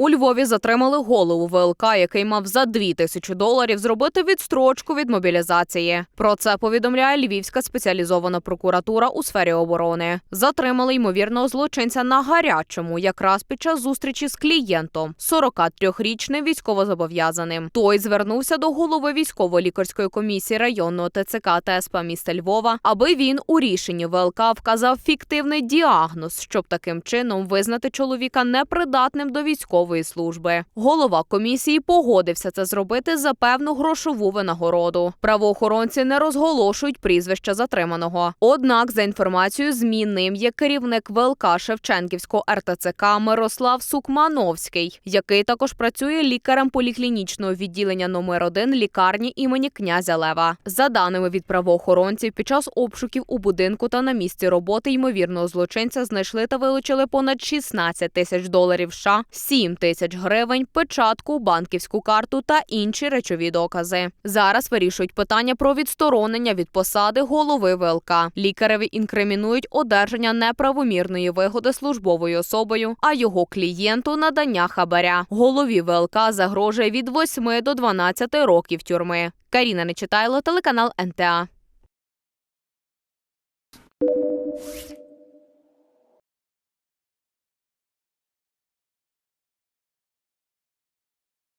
У Львові затримали голову ВЛК, який мав за дві тисячі доларів зробити відстрочку від мобілізації. Про це повідомляє Львівська спеціалізована прокуратура у сфері оборони. Затримали ймовірного злочинця на гарячому, якраз під час зустрічі з клієнтом, 43-річним військовозобов'язаним. Той звернувся до голови військово-лікарської комісії районного ТЦК та СП міста Львова, аби він у рішенні ВЛК вказав фіктивний діагноз, щоб таким чином визнати чоловіка непридатним до військової служби. Голова комісії погодився це зробити за певну грошову винагороду. Правоохоронці не розголошують прізвища затриманого. Однак, за інформацією ЗМІ, ним є керівник ВЛК Шевченківського РТЦК Мирослав Сукмановський, який також працює лікарем поліклінічного відділення номер 1 лікарні імені князя Лева. За даними від правоохоронців, під час обшуків у будинку та на місці роботи ймовірного злочинця знайшли та вилучили понад 16 тисяч доларів США, 7 тисяч гривень, печатку, банківську карту та інші речові докази. Зараз вирішують питання про відсторонення від посади голови ВЛК. Лікареві інкримінують одержання неправомірної вигоди службовою особою, а його клієнту надання хабаря. Голові ВЛК загрожує від 8 до 12 років тюрми. Каріна Нечитайло, телеканал НТА.